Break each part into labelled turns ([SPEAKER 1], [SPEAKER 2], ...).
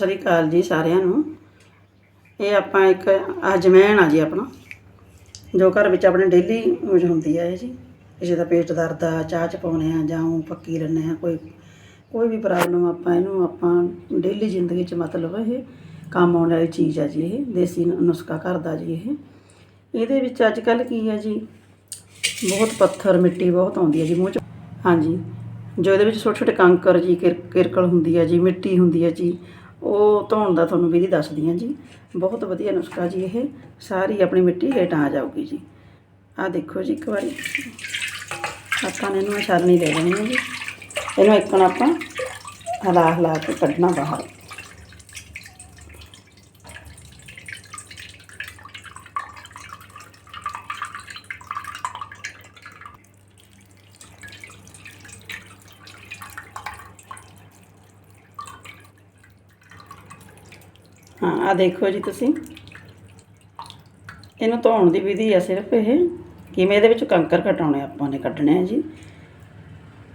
[SPEAKER 1] ਸਤਿ ਸ੍ਰੀ ਅਕਾਲ ਜੀ ਸਾਰਿਆਂ ਨੂੰ। ਇਹ ਆਪਾਂ ਇੱਕ ਅਜਮੈਨ ਆ ਜੀ ਆਪਣਾ, ਜੋ ਘਰ ਵਿੱਚ ਆਪਣੇ ਡੇਲੀ ਯੂਜ਼ ਹੁੰਦੀ ਹੈ ਇਹ ਜੀ। ਕਿਸੇ ਦਾ ਪੇਟ ਦਰਦ ਆ, ਚਾਹ ਚ ਪਾਉਣੇ ਆ ਜਾਂ ਉਹ ਪੱਕੀ ਰਹਿੰਦੇ ਆ, ਕੋਈ ਕੋਈ ਵੀ ਪ੍ਰੋਬਲਮ ਆਪਾਂ ਇਹਨੂੰ, ਆਪਾਂ ਡੇਲੀ ਜ਼ਿੰਦਗੀ ਚ ਮਤਲਬ ਇਹ ਕੰਮ ਆਉਣ ਵਾਲੀ ਚੀਜ਼ ਆ ਜੀ ਇਹ, ਦੇਸੀ ਨੁਸਖਾ ਘਰ ਦਾ ਜੀ ਇਹ। ਇਹਦੇ ਵਿੱਚ ਅੱਜ ਕੱਲ ਕੀ ਹੈ ਜੀ, ਬਹੁਤ ਪੱਥਰ, ਮਿੱਟੀ ਬਹੁਤ ਆਉਂਦੀ ਹੈ ਜੀ, ਮੂੰਹ ਚ। ਹਾਂਜੀ, ਜੋ ਇਹਦੇ ਵਿੱਚ ਛੋਟੇ ਛੋਟੇ ਕੰਕਰ ਜੀ, ਕਿਰ- ਕਿਰਕਲ ਹੁੰਦੀ ਹੈ ਜੀ, ਮਿੱਟੀ ਹੁੰਦੀ ਹੈ ਜੀ ਉਹ ਧੋਣ ਦਾ ਤੁਹਾਨੂੰ ਵਿਧੀ ਦੱਸਦੀ ਹਾਂ ਜੀ। ਬਹੁਤ ਵਧੀਆ ਨੁਸਖਾ ਜੀ ਇਹ। ਸਾਰੀ ਆਪਣੀ ਮਿੱਟੀ ਹੇਠ ਆ ਜਾਊਗੀ ਜੀ। ਆਹ ਦੇਖੋ ਜੀ ਇੱਕ ਵਾਰੀ। ਆਪਾਂ ਨੇ ਇਹਨੂੰ ਛਾਲਣੀ ਦੇ ਦੇਣੀ ਹੈ ਜੀ। ਇਹਨੂੰ ਇੱਕਣ ਆਪਾਂ ਹਲਾ ਹਲਾ ਕੇ ਕੱਢਣਾ ਬਾਹਰ। ਹਾਂ ਆ ਦੇਖੋ ਜੀ ਤੁਸੀਂ। ਇਹਨੂੰ ਧੋਣ ਦੀ ਵਿਧੀ ਆ ਸਿਰਫ ਇਹ ਕਿਵੇਂ ਇਹਦੇ ਵਿੱਚ ਕੰਕਰ ਘਟਾਉਣੇ ਆਪਾਂ ਨੇ ਕੱਢਣੇ ਆ ਜੀ।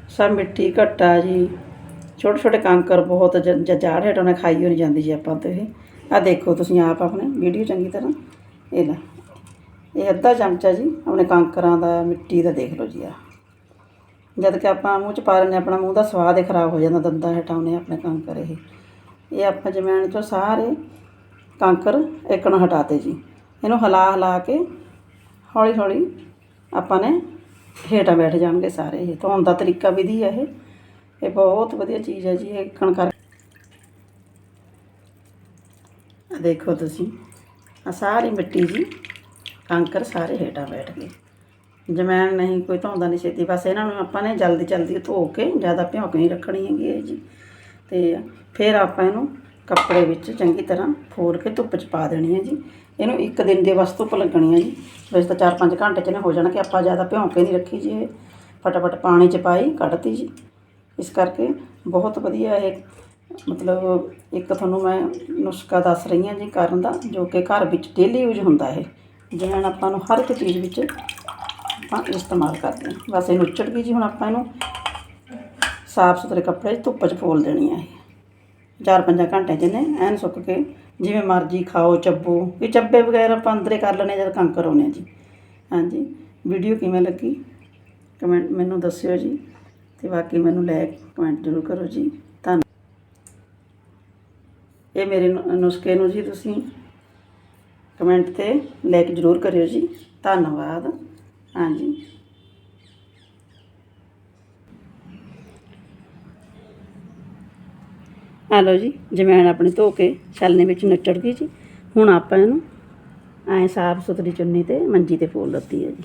[SPEAKER 1] ਸਭ ਮਿੱਟੀ ਘੱਟਾ ਜੀ। ਛੋਟੇ ਛੋਟੇ ਕੰਕਰ ਬਹੁਤ ਜ- ਜ- ਜਾੜ ਖਾਈ ਹੋ ਨਹੀਂ ਜਾਂਦੀ ਜੀ ਆਪਾਂ ਤੋਂ ਇਹ। ਆ ਦੇਖੋ ਤੁਸੀਂ ਆਪ ਆਪਣੇ ਵੀਡੀਓ ਚੰਗੀ ਤਰ੍ਹਾਂ। ਇਹ ਲੈ। ਇਹ ਅੱਧਾ ਚਮਚਾ ਜੀ ਆਪਣੇ ਕੰਕਰਾਂ ਦਾ ਮਿੱਟੀ ਦਾ ਦੇਖ ਲਓ ਜੀ ਆ ਜਦ ਕਿ ਆਪਾਂ ਮੂੰਹ ਚ ਪਾ ਲੈਂਦੇ ਹਾਂ, ਆਪਣਾ ਮੂੰਹ ਦਾ ਸਵਾਦ ਹੀ ਖਰਾਬ ਹੋ ਜਾਂਦਾ ਦੰਦਾਂ ਹਟਾਉਣੇ ਆਪਣੇ ਕੰਕਰ ਇਹ। ਇਹ ਆਪਾਂ ਜਮੈਣ ਤੋਂ ਸਾਰੇ ਕੰਕਰ ਏਕਣ ਹਟਾਤੇ ਜੀ। ਇਹਨੂੰ ਹਿਲਾ ਹਿਲਾ ਕੇ ਹੌਲੀ ਹੌਲੀ ਆਪਾਂ ਨੇ ਹੇਠਾਂ ਬੈਠ ਜਾਣਗੇ ਸਾਰੇ ਇਹ। ਧੋਣ ਦਾ ਤਰੀਕਾ ਵਿਧੀ ਹੈ ਇਹ। ਇਹ ਬਹੁਤ ਵਧੀਆ ਚੀਜ਼ ਹੈ ਜੀ, ਇਹ ਕਣ ਕਰ ਦੇਖੋ ਤੁਸੀਂ। ਆ ਸਾਰੀ ਮਿੱਟੀ ਜੀ, ਕੰਕਰ ਸਾਰੇ ਹੇਠਾਂ ਬੈਠ ਗਏ। ਜਮੈਣ ਨਹੀਂ, ਕੋਈ ਧੋਂਦਾ ਨਹੀਂ ਛੇਤੀ। ਬਸ ਇਹਨਾਂ ਨੂੰ ਆਪਾਂ ਨੇ ਜਲਦੀ ਜਲਦੀ ਧੋ ਕੇ ਜ਼ਿਆਦਾ ਭਿਉਂਕ ਨਹੀਂ ਰੱਖਣੀ ਹੈਗੀ ਇਹ ਜੀ। ਤੇ ਫਿਰ ਆਪਾਂ ਇਹਨੂੰ ਕੱਪੜੇ ਵਿੱਚ ਚੰਗੀ ਤਰ੍ਹਾਂ ਫੋਲ ਕੇ ਧੁੱਪ 'ਚ ਪਾ ਦੇਣੀ ਹੈ ਜੀ। ਇਹਨੂੰ ਇੱਕ ਦਿਨ ਦੇ ਬਸ ਧੁੱਪ ਲੱਗਣੀ ਹੈ ਜੀ। ਵੈਸੇ ਤਾਂ 4-5 ਘੰਟੇ 'ਚ ਨੇ ਹੋ ਜਾਣਾ ਕਿ ਆਪਾਂ ਜ਼ਿਆਦਾ ਭਿਉਂ ਕੇ ਨਹੀਂ ਰੱਖੀ ਜੀ ਇਹ। ਫਟਾਫਟ ਪਾਣੀ 'ਚ ਪਾਈ, ਕੱਢਤੀ ਜੀ। ਇਸ ਕਰਕੇ ਬਹੁਤ ਵਧੀਆ ਇਹ ਮਤਲਬ ਇੱਕ ਤੁਹਾਨੂੰ ਮੈਂ ਨੁਸਖਾ ਦੱਸ ਰਹੀ ਹਾਂ ਜੀ ਕਰਨ ਦਾ, ਜੋ ਕਿ ਘਰ ਵਿੱਚ ਡੇਲੀ ਯੂਜ਼ ਹੁੰਦਾ ਇਹ। ਜਿਵੇਂ ਹੁਣ ਆਪਾਂ ਨੂੰ ਹਰ ਇੱਕ ਚੀਜ਼ ਵਿੱਚ ਆਪਾਂ ਇਸਤੇਮਾਲ ਕਰਦੇ ਹਾਂ। ਬਸ ਇਹਨੂੰ ਨੁੱਚੜ ਗਈ ਜੀ ਹੁਣ ਆਪਾਂ ਇਹਨੂੰ ਸਾਫ਼ ਸੁਥਰੇ ਕੱਪੜੇ ਧੁੱਪ 'ਚ ਫੋਲ ਦੇਣੀ ਹੈ ਇਹ ਚਾਰ ਪੰਜਾਂ ਘੰਟੇ 'ਚ ਨੇ, ਐਨ ਸੁੱਕ ਕੇ ਜਿਵੇਂ ਮਰਜ਼ੀ ਖਾਓ, ਚੱਬੋ। ਵੀ ਚੱਬੇ ਵਗੈਰਾ ਆਪਾਂ ਅੰਦਰੇ ਕਰ ਲੈਣੇ ਜਦ ਕੰਕਰ ਹੋਣੇ ਜੀ। ਹਾਂਜੀ, ਵੀਡੀਓ ਕਿਵੇਂ ਲੱਗੀ? ਕਮੈਂਟ ਮੈਨੂੰ ਦੱਸਿਓ ਜੀ। ਤੇ ਬਾਕੀ ਮੈਨੂੰ ਲਾਇਕ ਕਮੈਂਟ ਜ਼ਰੂਰ ਕਰੋ ਜੀ। ਧੰਨਵਾਦ ਇਹ ਮੇਰੇ ਨੁ- ਨੁਸਖੇ ਨੂੰ ਜੀ ਤੁਸੀਂ ਕਮੈਂਟ ਤੇ ਲਾਇਕ ਜ਼ਰੂਰ ਕਰਿਓ ਜੀ। ਧੰਨਵਾਦ। ਹਾਂਜੀ। ਆ ਲਓ ਜੀ ਜਮੈਣ ਆਪਣੀ ਧੋ ਕੇ ਛਲਨੇ ਵਿੱਚ ਨੱਚੜ ਗਈ ਜੀ, ਹੁਣ ਆਪਾਂ ਇਹਨੂੰ ਐਂ ਸਾਫ਼ ਸੁਥਰੀ ਚੁੰਨੀ ਤੇ ਮੰਜੀ ਤੇ ਫੋਲ ਦਿੱਤੀ ਹੈ ਜੀ।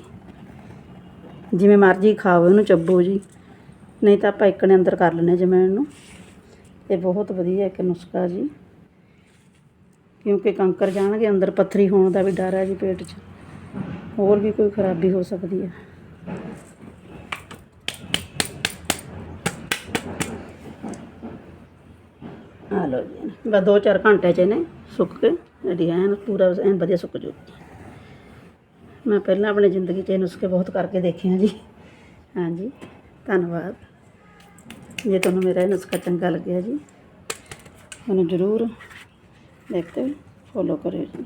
[SPEAKER 1] ਜਿਵੇਂ ਮਰਜ਼ੀ ਖਾਓ, ਇਹਨੂੰ ਚੱਬੋ ਜੀ। ਨਹੀਂ ਤਾਂ ਆਪਾਂ ਇੱਕ ਨੇ ਅੰਦਰ ਕਰ ਲੈਣੇ ਜਮੈਣ ਨੂੰ ਇਹ ਬਹੁਤ ਵਧੀਆ ਇੱਕ ਨੁਸਖਾ ਜੀ। ਕਿਉਂਕਿ ਕੰਕਰ ਜਾਣਗੇ, ਅੰਦਰ ਪੱਥਰੀ ਹੋਣ ਦਾ ਵੀ ਡਰ ਹੈ ਜੀ ਪੇਟ 'ਚ। ਹੋਰ ਵੀ ਕੋਈ ਖਰਾਬੀ ਹੋ ਸਕਦੀ ਹੈ। ਆ ਲਓ ਜੀ ਬਸ ਦੋ ਚਾਰ ਘੰਟੇ ਚ ਇਹਨੇ ਸੁੱਕ ਕੇ ਜਿਹੜੀ ਐਨ ਪੂਰਾ ਐਨ ਵਧੀਆ ਸੁੱਕ ਜੂਗੀ ਮੈਂ ਪਹਿਲਾਂ ਆਪਣੀ ਜ਼ਿੰਦਗੀ 'ਚ ਇਹ ਨੁਸਖੇ ਬਹੁਤ ਕਰਕੇ ਦੇਖੇ ਆ ਜੀ। ਹਾਂਜੀ, ਧੰਨਵਾਦ। ਜੇ ਤੁਹਾਨੂੰ ਮੇਰਾ ਇਹ ਨੁਸਖਾ ਚੰਗਾ ਲੱਗਿਆ ਜੀ, ਮੈਨੂੰ ਜ਼ਰੂਰ ਦੇਖਤੇ ਫੋਲੋ ਕਰਿਓ ਜੀ।